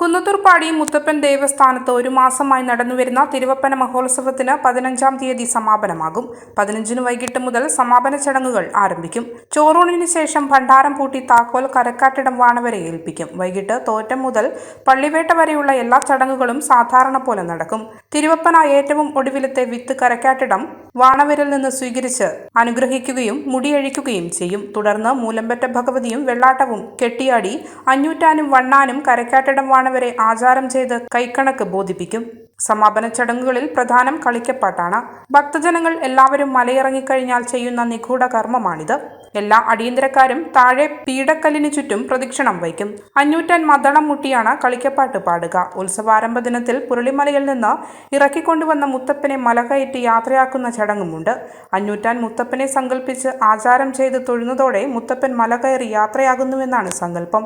കുന്നത്തൂർപ്പാടി മുത്തപ്പൻ ദേവസ്ഥാനത്ത് ഒരു മാസമായി നടന്നുവരുന്ന തിരുവപ്പന മഹോത്സവത്തിന് പതിനഞ്ചാം തീയതി സമാപനമാകും. പതിനഞ്ചിന് വൈകിട്ട് മുതൽ സമാപന ചടങ്ങുകൾ ആരംഭിക്കും. ചോറൂണിന് ശേഷം ഭണ്ഡാരം പൂട്ടി താക്കോൽ കരക്കാട്ടിടം വാണവരെ ഏൽപ്പിക്കും. വൈകിട്ട് തോറ്റം മുതൽ പള്ളിവേട്ട വരെയുള്ള എല്ലാ ചടങ്ങുകളും സാധാരണ പോലെ നടക്കും. തിരുവപ്പന ഏറ്റവും ഒടുവിലത്തെ വിത്ത് കരക്കാട്ടിടം വാണവരിൽ നിന്ന് സ്വീകരിച്ച് അനുഗ്രഹിക്കുകയും മുടിയഴിക്കുകയും ചെയ്യും. തുടർന്ന് മൂലമ്പറ്റ ഭഗവതിയും വെള്ളാട്ടവും കെട്ടിയാടി അഞ്ഞൂറ്റാനും വണ്ണാനും കരക്കാട്ടിടം വാണവരെ ആചാരം ചെയ്ത് കൈക്കണക്ക് ബോധിപ്പിക്കും. സമാപന ചടങ്ങുകളിൽ പ്രധാനം കളിക്കപ്പാട്ടാണ്. ഭക്തജനങ്ങൾ എല്ലാവരും മലയിറങ്ങിക്കഴിഞ്ഞാൽ ചെയ്യുന്ന നിഗൂഢ കർമ്മമാണിത്. എല്ലാ അടിയന്തരക്കാരും താഴെ പീഠക്കല്ലിന് ചുറ്റും പ്രദക്ഷിണം വയ്ക്കും. അഞ്ഞൂറ്റൻ മദളം മുട്ടിയാണ് കളിക്കപ്പാട്ട് പാടുക. ഉത്സവാരംഭ ദിനത്തിൽ പുരളിമലയിൽ നിന്ന് ഇറക്കിക്കൊണ്ടുവന്ന മുത്തപ്പനെ മലകയറ്റി യാത്രയാക്കുന്ന ചടങ്ങുമുണ്ട്. അഞ്ഞൂറ്റാൻ മുത്തപ്പനെ സങ്കല്പിച്ച് ആചാരം ചെയ്ത് തൊഴുന്നതോടെ മുത്തപ്പൻ മല കയറി യാത്രയാകുന്നുവെന്നാണ് സങ്കല്പം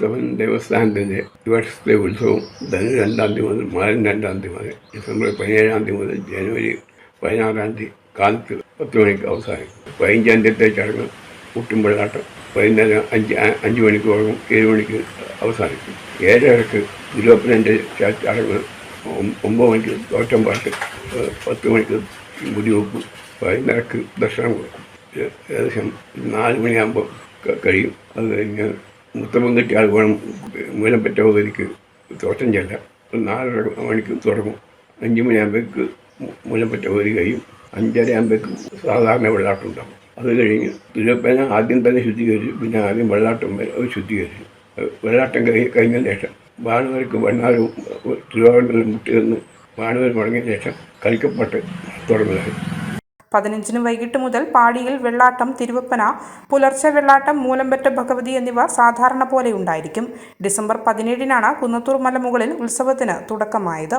ഉത്സവൻ ദേവസ്ഥാനത്തിന്റെ വർഷത്തെ ഉത്സവം. ധനു രണ്ടാം തീയതി മുതൽ മരം രണ്ടാം തീയതി മുതൽ ഡിസംബർ പതിനേഴാം തീയതി മുതൽ ജനുവരി പതിനാറാം തീയതി കാലത്ത് പത്ത് മണിക്ക് അവസാനിക്കും പതിനഞ്ചാം തീയതി ചടങ്ങ് കൂട്ടുമ്പോഴാട്ടം വൈകുന്നേരം അഞ്ച് അഞ്ച് മണിക്ക് തുടങ്ങും. ഏഴ് മണിക്ക് അവസാനിക്കും. ഏഴരക്ക് ഇരുപത്തിരണ്ട് ചടങ്ങ് ഒമ്പത് മണിക്ക് തോറ്റം പാട്ട് പത്ത് മണിക്ക് മുടിവെപ്പ് വൈകുന്നേരക്ക് ദർശനം കൊടുക്കും. ഏകദേശം നാല് മണിയാകുമ്പോൾ കഴിയും. അത് കഴിഞ്ഞ് മുത്തമ്മൻ കെട്ടിയ ആൾ വേണം മൂലം പറ്റ എനിക്ക് തോട്ടം ചെല്ല നാലര മണിക്ക് തുടങ്ങും. അഞ്ച് മണിയാകുമ്പോഴേക്ക് മൂലം പറ്റ പകുതി കഴിയും. അഞ്ചര ആകുമ്പോഴേക്ക് സാധാരണ വെള്ളാട്ടം അത് കഴിഞ്ഞ് തിരുവപ്പന ആദ്യം തന്നെ ശുദ്ധീകരിച്ചു പിന്നെ ആദ്യം വെള്ളാട്ടം അത് ശുദ്ധീകരിച്ചു. അത് വെള്ളാട്ടം കഴി കഴിഞ്ഞ ശേഷം വാണവർക്ക് വണ്ണാരും തിരുവാഭരണം മുട്ടി നിന്ന് വാണവർ മുടങ്ങിയ ശേഷം കളിക്കപ്പെട്ട് തുടങ്ങുന്നത് പതിനഞ്ചിന് വൈകിട്ട് മുതൽ പാടിയിൽ വെള്ളാട്ടം തിരുവപ്പന പുലർച്ചെ വെള്ളാട്ടം മൂലമ്പറ്റ ഭഗവതി എന്നിവ സാധാരണ പോലെ ഉണ്ടായിരിക്കും. ഡിസംബർ പതിനേഴിനാണ് കുന്നത്തൂർ മലമുകളിൽ ഉത്സവത്തിന് തുടക്കമായത്.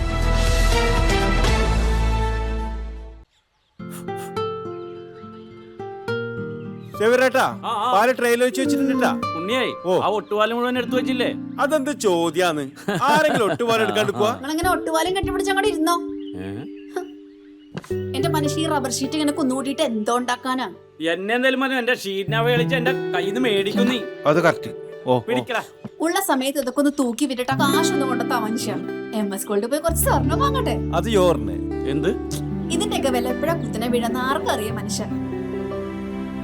ആ. പാൽ ട്രെയിലർ വെച്ച് വെച്ചിട്ടുണ്ടാ ഉണ്ണിയായി ആ ഒട്ടുപാലം മുഴുവൻ എടുത്തു വെച്ചില്ലേ? അതെന്ത് ചോദ്യാന്ന്? ആരെങ്കിലും ഒട്ടുപാലം എടുക്കാണ്ട് പോവാ? നിങ്ങളിങ്ങനെ ഒട്ടുപാലം കെട്ടിപ്പിടിച്ച് അങ്ങോട്ട് ഇരുന്നോ? എന്റെ മനുഷ്യ ഈ റബ്ബർ ഷീറ്റ് ഇങ്ങനെ കുന്നുകൂട്ടിയിട്ട് എന്തോ ഉണ്ടാക്കാനാ? എന്നെ എന്തായാലും മതി എന്റെ ഷീറ്റിനെ കളിച്ച് എന്റെ കയ്യിൽ നിന്ന് മേടിക്കും അത് കറക്റ്റ് ഓ പിടിക്കടാ. ഉള്ള സമയത്ത് ഇതൊക്കെ ഒന്ന് തൂക്കി വിട്ടിട്ട് കാശൊന്നും കൊണ്ടെത്താ മനുഷ്യ എം എസ് ഗോൾഡ് പോയി കുറച്ച് സ്വർണം വാങ്ങട്ടെ? അത് എന്ത്? ഇതിന്റെയൊക്കെ വില എപ്പോഴാ കുത്തിനെ വീഴുന്ന ആർക്കറിയാം മനുഷ്യൻ